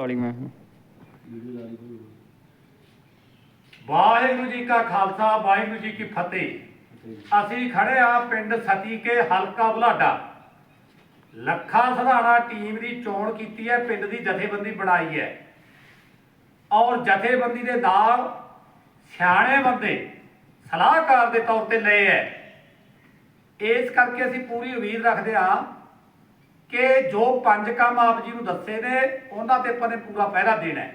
ਵਾਲੀ ਮੈਂ। ਵਾਹਿਗੁਰੂ ਜੀ ਕਾ ਖਾਲਸਾ, ਵਾਹਿਗੁਰੂ ਜੀ ਕੀ ਫਤਿਹ। ਅਸੀਂ ਖੜੇ ਆ ਪਿੰਡ ਸਤੀਕੇ ਹਲਕਾ ਬੁਲਾਡਾ। ਲੱਖਾ ਸਧਾਣਾ ਟੀਮ ਦੀ ਚੋਣ ਕੀਤੀ ਹੈ, ਪਿੰਡ ਦੀ ਜਥੇਬੰਦੀ ਬਣਾਈ ਹੈ। ਔਰ ਜਥੇਬੰਦੀ ਦੇ ਨਾਲ ਸਿਆਣੇ ਬੰਦੇ ਸਲਾਹਕਾਰ ਦੇ ਤੌਰ ਤੇ ਲਏ ਹੈ। ਇਸ ਕਰਕੇ ਅਸੀਂ ਪੂਰੀ ਉਮੀਦ ਰੱਖਦੇ ਹਾਂ ਕਿ ਜੋ ਪੰਜ ਕੰਮ ਆਪ ਜੀ ਨੂੰ ਦੱਸੇ ਨੇ, ਉਹਨਾਂ ਤੇ ਆਪਾਂ ਨੇ ਪੂਰਾ ਪਹਿਰਾ ਦੇਣਾ ਹੈ।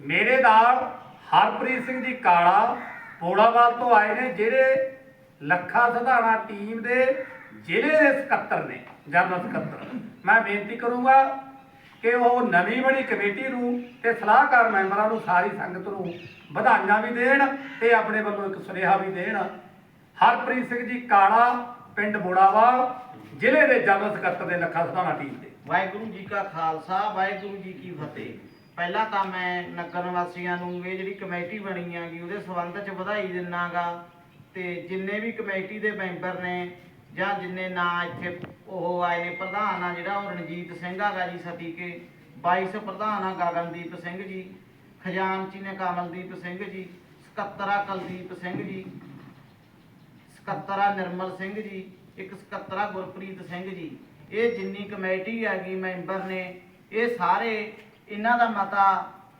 ਮੇਰੇ ਨਾਲ ਹਰਪ੍ਰੀਤ ਸਿੰਘ ਜੀ ਕਾਲਾ ਪੋੜਾਵਾਲ ਤੋਂ ਆਏ ਨੇ, ਜਿਹੜੇ ਲੱਖਾ ਸਧਾਣਾ ਟੀਮ ਦੇ ਜ਼ਿਲ੍ਹੇ ਦੇ ਸਕੱਤਰ ਨੇ ਜਨਰਲ ਸਕੱਤਰ। ਮੈਂ ਬੇਨਤੀ ਕਰੂੰਗਾ ਕਿ ਉਹ ਨਵੀਂ ਬਣੀ ਕਮੇਟੀ ਨੂੰ ਤੇ ਸਲਾਹਕਾਰ ਮੈਂਬਰਾਂ ਨੂੰ ਸਾਰੀ ਸੰਗਤ ਨੂੰ ਵਧਾਈਆਂ ਵੀ ਦੇਣ ਤੇ ਆਪਣੇ ਵੱਲੋਂ ਇੱਕ ਸੁਨੇਹਾ ਵੀ ਦੇਣ। ਹਰਪ੍ਰੀਤ ਸਿੰਘ ਜੀ ਕਾਲਾ ਪਿੰਡ ਬੋੜਾਵਾਲ ਜ਼ਿਲ੍ਹੇ ਦੇ ਜਨਰਲ ਸਕੱਤਰ ਦੇ ਲੱਖਾ ਸਧਾਣਾ ਟੀਮ ਦੇ। ਵਾਹਿਗੁਰੂ ਜੀ ਕਾ ਖਾਲਸਾ, ਵਾਹਿਗੁਰੂ ਜੀ ਕੀ ਫਤਿਹ। ਪਹਿਲਾਂ ਤਾਂ ਮੈਂ ਨਗਰ ਨਿਵਾਸੀਆਂ ਨੂੰ ਇਹ ਜਿਹੜੀ ਕਮੇਟੀ ਬਣੀ ਆਗੀ ਉਹਦੇ ਸੰਬੰਧ 'ਚ ਵਧਾਈ ਦਿੰਨਾਗਾ ਤੇ ਜਿੰਨੇ ਵੀ ਕਮੇਟੀ ਦੇ ਮੈਂਬਰ ਨੇ ਜਾਂ ਜਿੰਨੇ ਨਾਂ ਇੱਥੇ ਉਹ ਆਏ ਨੇ, ਪ੍ਰਧਾਨ ਆ ਜਿਹੜਾ ਉਹ ਰਣਜੀਤ ਸਿੰਘ ਆਗਾ ਜੀ ਸਤੀਕੇ ਵਾਈਸ ਪ੍ਰਧਾਨ ਆ ਗਗਨਦੀਪ ਸਿੰਘ ਜੀ, ਖਜ਼ਾਨਚੀ ਨੇ ਕਮਲਦੀਪ ਸਿੰਘ ਜੀ, ਸਕੱਤਰ ਆ ਕੁਲਦੀਪ ਸਿੰਘ ਜੀ ਸਕੱਤਰਾ ਨਿਰਮਲ ਸਿੰਘ ਜੀ, ਇੱਕ ਸਕੱਤਰਾ ਗੁਰਪ੍ਰੀਤ ਸਿੰਘ ਜੀ। ਇਹ ਜਿੰਨੀ ਕਮੇਟੀ ਹੈਗੀ ਮੈਂਬਰ ਨੇ, ਇਹ ਸਾਰੇ ਇਹਨਾਂ ਦਾ ਮਤਾ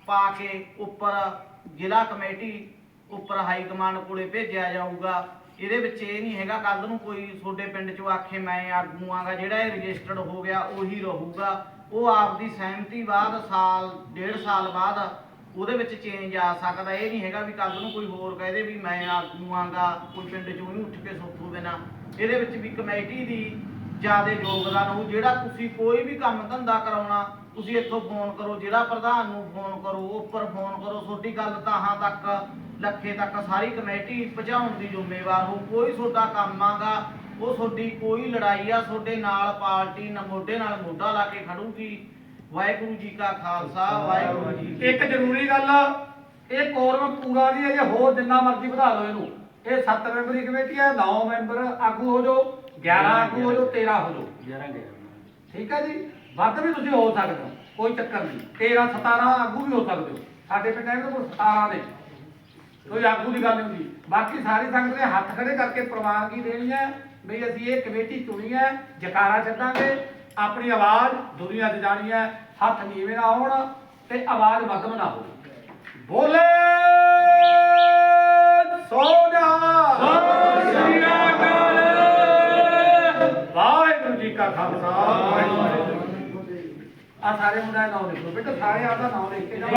ਪਾ ਕੇ ਉੱਪਰ ਜ਼ਿਲ੍ਹਾ ਕਮੇਟੀ ਉੱਪਰ ਹਾਈ ਕਮਾਂਡ ਕੋਲੇ ਭੇਜਿਆ ਜਾਊਗਾ। ਇਹਦੇ ਵਿੱਚ ਇਹ ਨਹੀਂ ਹੈਗਾ ਕੱਲ ਨੂੰ ਕੋਈ ਤੁਹਾਡੇ ਪਿੰਡ ਚੋਂ ਆਖੇ ਮੈਂ ਆਗੂ ਆਂਗਾ ਜਿਹੜਾ ਇਹ ਰਜਿਸਟਰਡ ਹੋ ਗਿਆ, ਉਹੀ ਰਹੂਗਾ। ਉਹ ਆਪਦੀ ਸਹਿਮਤੀ ਬਾਅਦ ਸਾਲ, ਡੇਢ ਸਾਲ ਬਾਅਦ ਉਹਦੇ ਵਿੱਚ ਚੇਂਜ ਆ ਸਕਦਾ, ਇਹ ਨਹੀਂ ਹੈਗਾ ਵੀ ਕੱਲ ਨੂੰ ਕੋਈ ਹੋਰ ਕਹਦੇ ਵੀ ਮੈਂ ਆਗੂ ਆਂਗਾ ਕੋਈ ਪਿੰਡ ਚੋਂ ਹੀ ਉੱਠ ਕੇ ਸੋਥੂ ਦੇਣਾ ਇਹਦੇ ਵਿੱਚ ਵੀ ਕਮੇਟੀ ਦੀ ਜ਼ਿਆਦਾ ਯੋਗਦਾਨ ਹੋਊ, ਜਿਹੜਾ ਤੁਸੀਂ ਕੋਈ ਵੀ ਕੰਮ ਧੰਦਾ ਕਰਾਉਣਾ, ਤੁਸੀਂ ਇੱਥੋਂ ਫੋਨ ਕਰੋ, ਜਿਹੜਾ ਪ੍ਰਧਾਨ ਨੂੰ ਫੋਨ ਕਰੋ ਉੱਪਰ ਫੋਨ ਕਰੋ, ਤੁਹਾਡੀ ਗੱਲ ਤਾਹਾਂ ਤੱਕ, ਲੱਖੇ ਤੱਕ ਸਾਰੀ ਕਮੇਟੀ ਪਹੁੰਚਾਉਣ ਦੀ ਜ਼ਿੰਮੇਵਾਰ ਹੋ ਕੋਈ ਤੁਹਾਡਾ ਕੰਮ ਆਗਾ, ਉਹ ਤੁਹਾਡੀ ਕੋਈ ਲੜਾਈ ਆ, ਤੁਹਾਡੇ ਨਾਲ ਪਾਰਟੀ ਨਾ ਮੋਢੇ ਨਾਲ ਮੋਢਾ ਲਾ ਕੇ ਖੜੂਗੀ। ਵਾਹਿਗੁਰੂ ਜੀ ਕਾ ਖਾਲਸਾ ਵਾਹਿਗੁਰੂ ਜੀ ਕੀ ਇੱਕ ਜ਼ਰੂਰੀ ਗੱਲ ਇਹ ਕੋਰਮ ਪੂਰਾ ਨਹੀਂ ਹੈ ਜੇ ਹੋਰ ਜਿੰਨਾ ਮਰਜ਼ੀ ਵਧਾ ਲਓ ਇਹਨੂੰ। ਇਹ 7 ਮੈਂਬਰੀ ਕਮੇਟੀ ਹੈ 9 ਮੈਂਬਰ ਆਗੂ ਹੋ ਜਾਓ 11 ਆਗੂ ਹੋ ਜਾਓ 13 ਹੋ ਜਾਓ। ਠੀਕ ਹੈ ਜੀ? ਵੱਧ ਵੀ ਤੁਸੀਂ ਹੋ ਸਕਦੇ ਹੋ ਕੋਈ ਚੱਕਰ ਨਹੀਂ। 13 17 ਆਗੂ ਵੀ ਹੋ ਸਕਦੇ ਹੋ। ਸਾਡੇ ਪਿੰਡ ਇਹਨਾਂ ਕੋਲ 17 ਨੇ ਕੋਈ ਆਗੂ ਦੀ ਗੱਲ ਨਹੀਂ ਹੁੰਦੀ। ਬਾਕੀ ਸਾਰੀ ਸੰਗਤ ਨੇ ਹੱਥ ਖੜੇ ਕਰਕੇ ਪ੍ਰਵਾਨਗੀ ਦੇਣੀ ਹੈ ਵੀ ਅਸੀਂ ਇਹ ਕਮੇਟੀ ਚੁਣੀ ਹੈ ਜਕਾਰਾ ਛੱਡਾਂਗੇ ਆਪਣੀ ਆਵਾਜ਼ ਦੁਨੀਆ 'ਚ ਜਾਣੀ ਹੈ, ਹੱਥ ਨੀਵੇਂ ਨਾ ਹੋਣ ਤੇ ਆਵਾਜ਼ ਮੱਧਮ ਨਾ ਹੋਵੇ। ਬੋਲੇ ਸੋਨਾ। ਵਾਹਿਗੁਰੂ ਜੀ ਕਾ ਖਾਲਸਾ। ਵਾਹਿਗੁਰੂ ਆ ਸਾਰੇ ਮੁੰਡਾ ਦਾ ਨਾਮ ਲਿਖੋ ਬੇਟਾ, ਸਾਰੇ ਆਪਦਾ ਨਾਮ ਲਿਖ ਕੇ ਜਾਓ।